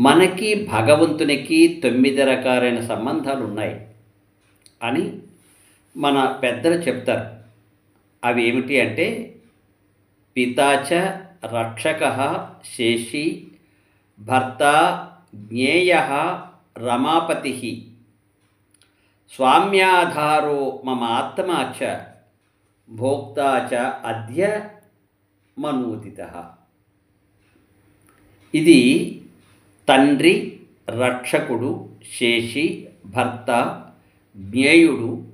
మనకి భగవంతునికి తొమ్మిది రకాలైన సంబంధాలు ఉన్నాయి అని మన పెద్దలు చెప్తారు. అవి ఏమిటి అంటే పితాచ రక్షక శేషి భర్త జ్ఞేయ రమాపతి. స్వామ్యాధారో మమ ఆత్మాచ చ భోక్తా చ అద్య మనూదిత. ఇది తండ్రి రక్షకుడు శేషి భర్త జ్ఞేయుడు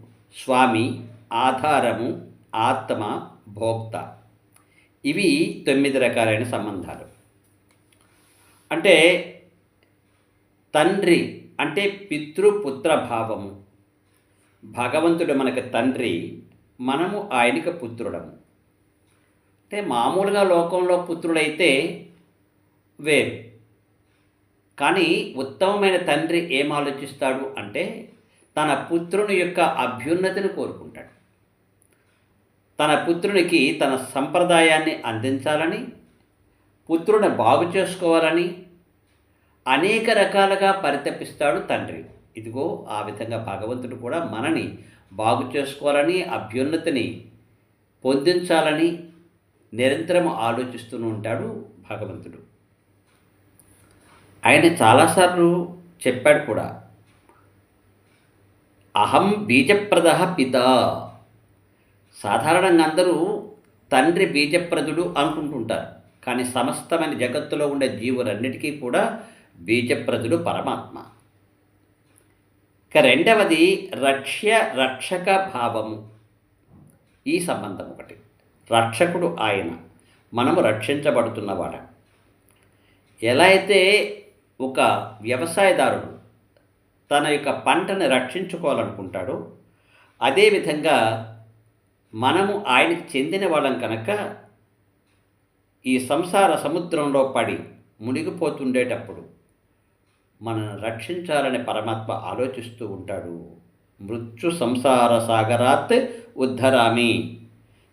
స్వామి ఆధారము ఆత్మ భోక్త. ఇవి తొమ్మిది రకాలైన సంబంధాలు. అంటే తండ్రి అంటే పితృపుత్ర భావము. భగవంతుడు మనకు తండ్రి మనము ఆయనకి పుత్రుడము అంటే మామూలుగా లోకంలో పుత్రుడైతే వేరు. కానీ ఉత్తమమైన తండ్రి ఏం ఆలోచిస్తాడు అంటే తన పుత్రుని యొక్క అభ్యున్నతిని కోరుకుంటాడు. తన పుత్రునికి తన సంప్రదాయాన్ని అందించాలని పుత్రుని బాగు చేసుకోవాలని అనేక రకాలుగా పరితపిస్తాడు తండ్రి. ఇదిగో ఆ విధంగా భగవంతుడు కూడా మనని బాగు చేసుకోవాలని అభ్యున్నతిని పొందించాలని నిరంతరం ఆలోచిస్తూ ఉంటాడు భగవంతుడు. ఆయన చాలాసార్లు చెప్పాడు కూడా. అహం బీజప్రద పిత. సాధారణంగా అందరూ తండ్రి బీజప్రదుడు అనుకుంటుంటారు. కానీ సమస్తమైన జగత్తులో ఉండే జీవులన్నిటికీ కూడా బీజప్రదుడు పరమాత్మ. ఇక రెండవది రక్ష్య రక్షక భావము. ఈ సంబంధం ఒకటి. రక్షకుడు ఆయన. మనము రక్షించబడుతున్నవాడ ఎలా అయితే ఒక వ్యవసాయదారుడు తన యొక్క పంటను రక్షించుకోవాలనుకుంటాడో అదేవిధంగా మనము ఆయనకు చెందిన వాళ్ళం కనుక ఈ సంసార సముద్రంలో పడి మునిగిపోతుండేటప్పుడు మనను రక్షించాలని పరమాత్మ ఆలోచిస్తూ ఉంటాడు. మృత్యు సంసార సాగరాత్ ఉద్ధరామి.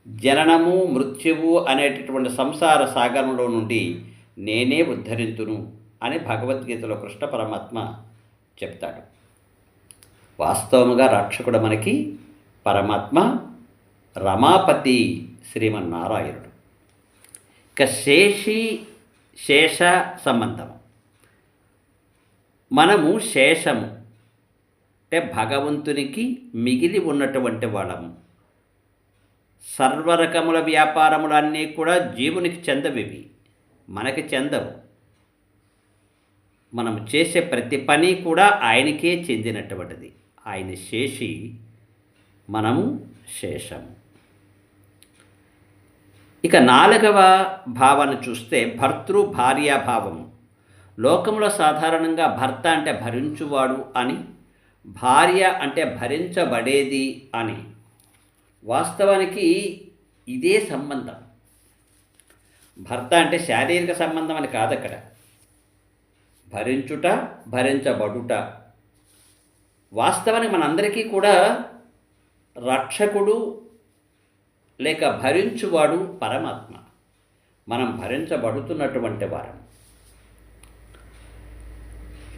జననము మృత్యువు అనేటటువంటి సంసార సాగరంలో నుండి నేనే ఉద్ధరింతును. అని భగవద్గీతలో కృష్ణ పరమాత్మ చెప్తాడు. వాస్తవముగా రక్షకుడు మనకి పరమాత్మ రమాపతి శ్రీమన్నారాయణుడు. ఇక శేషి శేష సంబంధం మనము శేషము అంటే భగవంతునికి మిగిలి ఉన్నటువంటి వాళ్ళము సర్వరకముల వ్యాపారములన్నీ కూడా జీవునికి చెందవివి. మనకి చెందవు. మనం చేసే ప్రతి పని కూడా ఆయనకే చెందినటువంటిది. ఆయన శేషి మనము శేషము ఇక నాలుగవ భావాన్ని చూస్తే భర్తృ భార్యాభావము లోకంలో సాధారణంగా భర్త అంటే భరించువాడు అని భార్య అంటే భరించబడేది అని. వాస్తవానికి ఇదే సంబంధం. భర్త అంటే శారీరక సంబంధం అని కాదు అక్కడ భరించుట భరించబడుట. వాస్తవానికి మనందరికీ కూడా రక్షకుడు లేక భరించువాడు పరమాత్మ. మనం భరించబడుతున్నటువంటి వారం.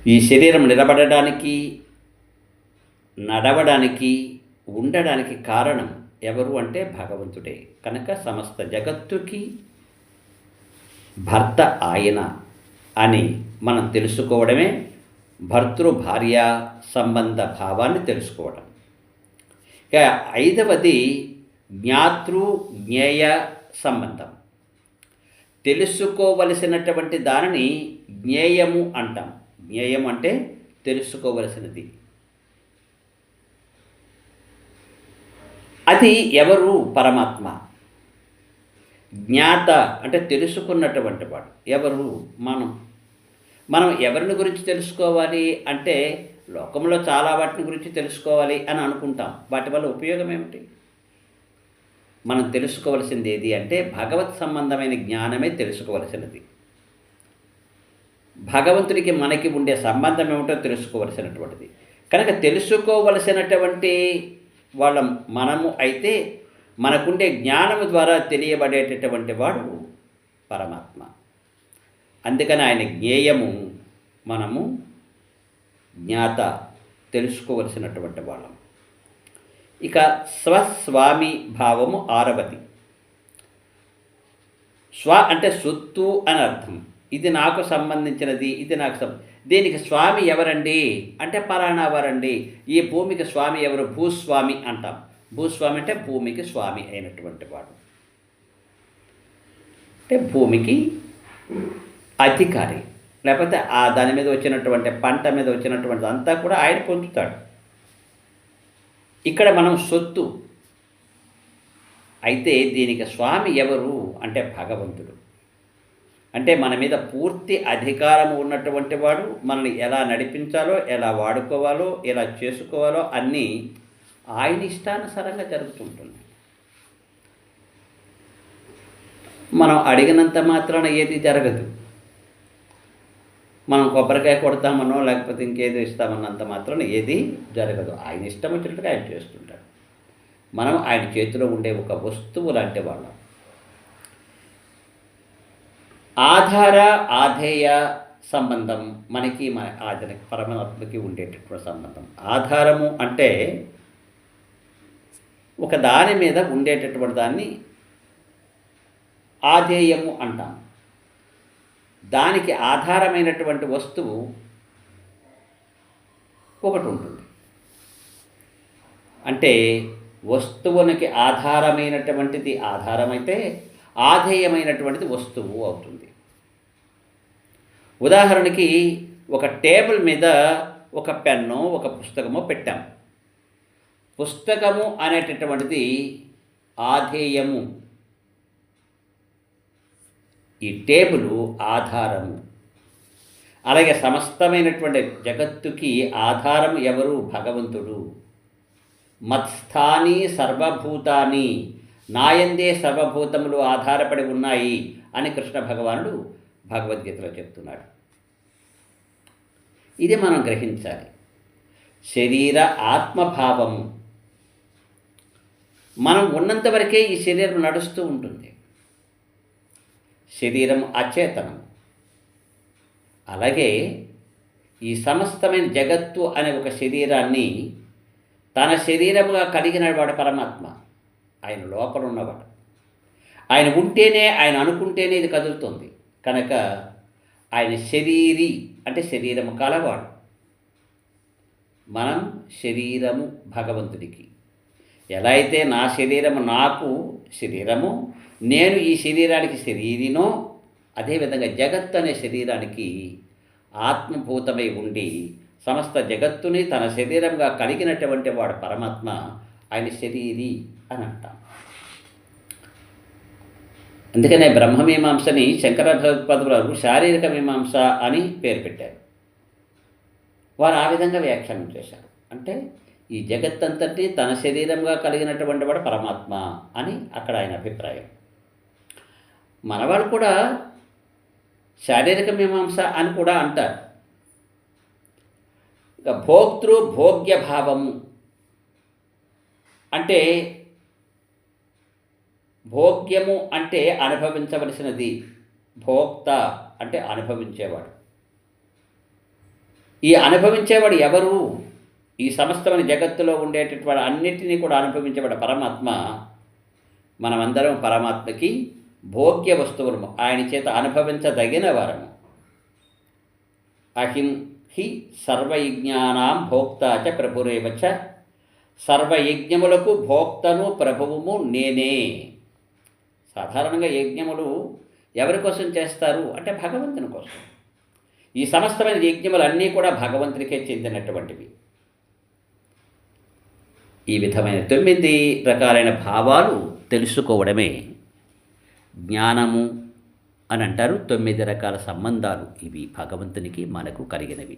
ఈ శరీరం నిలబడడానికి నడవడానికి ఉండడానికి కారణం ఎవరు అంటే భగవంతుడే. కనుక సమస్త జగత్తుకి భర్త ఆయన. అని మనం తెలుసుకోవడమే భర్తృ భార్య సంబంధ భావాన్ని తెలుసుకోవడం. ఇక ఐదవది జ్ఞాతృ జ్ఞేయ సంబంధం. తెలుసుకోవలసినటువంటి దానిని జ్ఞేయము అంటాం. జ్ఞేయం అంటే తెలుసుకోవలసినది. అది ఎవరు? పరమాత్మ. జ్ఞాత అంటే తెలుసుకున్నటువంటి వాడు. ఎవరు? మనం. మనం ఎవరిని గురించి తెలుసుకోవాలి అంటే లోకంలో చాలా వాటిని గురించి తెలుసుకోవాలి అని అనుకుంటాం. వాటి వల్ల ఉపయోగం ఏమిటి? మనం తెలుసుకోవలసింది ఏది అంటే భగవత్ సంబంధమైన జ్ఞానమే తెలుసుకోవలసినది. భగవంతుడికి మనకి ఉండే సంబంధం ఏమిటో తెలుసుకోవలసినటువంటిది. కనుక తెలుసుకోవలసినటువంటి వాళ్ళ మనము అయితే మనకుండే జ్ఞానము ద్వారా తెలియబడేటటువంటి వాడు పరమాత్మ. అందుకని ఆయన జ్ఞేయము మనము జ్ఞాత తెలుసుకోవలసినటువంటి వాళ్ళం. ఇక స్వస్వామి భావము ఆరవది. స్వ అంటే సొత్తు అని అర్థం. ఇది నాకు సంబంధించినది ఇది నాకు దీనికి స్వామి ఎవరండి? అంటే పలానా వారండి. ఈ భూమికి స్వామి ఎవరు? భూస్వామి అంటాం. భూస్వామి అంటే భూమికి స్వామి అయినటువంటి వాడు. అంటే భూమికి అధికారి లేకపోతే ఆ దాని మీద వచ్చినటువంటి పంట మీద వచ్చినటువంటి అంతా కూడా ఆయన పొందుతాడు. ఇక్కడ మనం సొత్తు. అయితే దీనికి స్వామి ఎవరు అంటే భగవంతుడు. అంటే మన మీద పూర్తి అధికారం ఉన్నటువంటి వాడు మనల్ని ఎలా నడిపించాలో ఎలా వాడుకోవాలో ఎలా చేసుకోవాలో అన్నీ ఆయన ఇష్టానుసారంగా జరుగుతుంటుంది మనం అడిగినంత మాత్రాన ఏది జరగదు. మనం కొబ్బరికాయ కొడతామనో లేకపోతే ఇంకేదో ఇస్తామన్నంత మాత్రం ఏది జరగదు. ఆయన ఇష్టం వచ్చినట్టుగా ఆయన చేస్తుంటాడు. మనం ఆయన చేతిలో ఉండే ఒక వస్తువు లాంటి వాళ్ళం. ఆధార ఆధేయ సంబంధం మనకి మన ఆధన పరమాత్మకి ఉండేటటువంటి సంబంధం. ఆధారము అంటే ఒక దాని మీద ఉండేటటువంటి దాన్ని ఆధేయము అంటాం. దానికి ఆధారమైనటువంటి వస్తువు ఒకటి ఉంటుంది. అంటే వస్తువునికి ఆధారమైనటువంటిది ఆధారమైతే ఆధేయమైనటువంటిది వస్తువు అవుతుంది. ఉదాహరణకి ఒక టేబుల్ మీద ఒక పెన్ను ఒక పుస్తకము పెట్టాము పుస్తకము అనేటటువంటిది ఆధేయము. ఈ టేబులు ఆధారం. అలాగే సమస్తమైనటువంటి జగత్తుకి ఆధారం ఎవరు? భగవంతుడు. మత్స్థాని సర్వభూతాని. నాయందే సర్వభూతములు ఆధారపడి ఉన్నాయి అని కృష్ణ భగవానుడు భగవద్గీతలో చెప్తున్నాడు. ఇది మనం గ్రహించాలి. శరీర ఆత్మభావము మనం ఉన్నంత వరకే ఈ శరీరం నడుస్తూ ఉంటుంది. శరీరం అచేతనం. అలాగే ఈ సమస్తమైన జగత్తు అనే ఒక శరీరాన్ని తన శరీరముగా కలిగిన వాడు పరమాత్మ. ఆయన లోపల ఉన్నవాడు ఆయన ఉంటేనే ఆయన అనుకుంటేనే ఇది కదులుతుంది. కనుక ఆయన శరీరి అంటే శరీరము కలవాడు. మనం శరీరము భగవంతుడికి. ఎలా అయితే నా శరీరము నాకు శరీరము నేను ఈ శరీరానికి శరీరినో అదేవిధంగా జగత్తు అనే శరీరానికి ఆత్మభూతమై ఉండి సమస్త జగత్తుని తన శరీరంగా కలిగినటువంటి వాడు పరమాత్మ ఆయన శరీరి అని అంటాం. అందుకనే బ్రహ్మమీమాంసని శంకర భగవత్పాదులు శారీరక మీమాంస అని పేరు పెట్టారు. వారు ఆ విధంగా వ్యాఖ్యానం చేశారు. అంటే ఈ జగత్తంతటి తన శరీరంగా కలిగినటువంటి వాడు పరమాత్మ అని అక్కడ ఆయన అభిప్రాయం. మనవాళ్ళు కూడా శారీరక మీమాంస అని కూడా అంటారు. ఇక భోక్తృ భోగ్య భావము అంటే భోగ్యము అంటే అనుభవించవలసినది. భోక్త అంటే అనుభవించేవాడు. ఈ అనుభవించేవాడు ఎవరు? ఈ సమస్తమైన జగత్తులో ఉండేటటువంటి అన్నిటినీ కూడా అనుభవించబడే పరమాత్మ మనమందరం పరమాత్మకి భోగ్య వస్తువులము. ఆయన చేత అనుభవించదగిన వారము. అహిం హి సర్వయజ్ఞానాం భోక్త చ ప్రభురేవచ సర్వయజ్ఞములకు భోక్తను ప్రభువుము నేనే. సాధారణంగా యజ్ఞములు ఎవరి కోసం చేస్తారు? అంటే భగవంతుని కోసం. ఈ సమస్తమైన యజ్ఞములు అన్నీ కూడా భగవంతునికే చెందినటువంటివి. ఈ విధమైన తొమ్మిది రకాలైన భావాలు తెలుసుకోవడమే జ్ఞానము అని అంటారు. తొమ్మిది రకాల సంబంధాలు ఇవి భగవంతునికి మనకు కలిగినవి.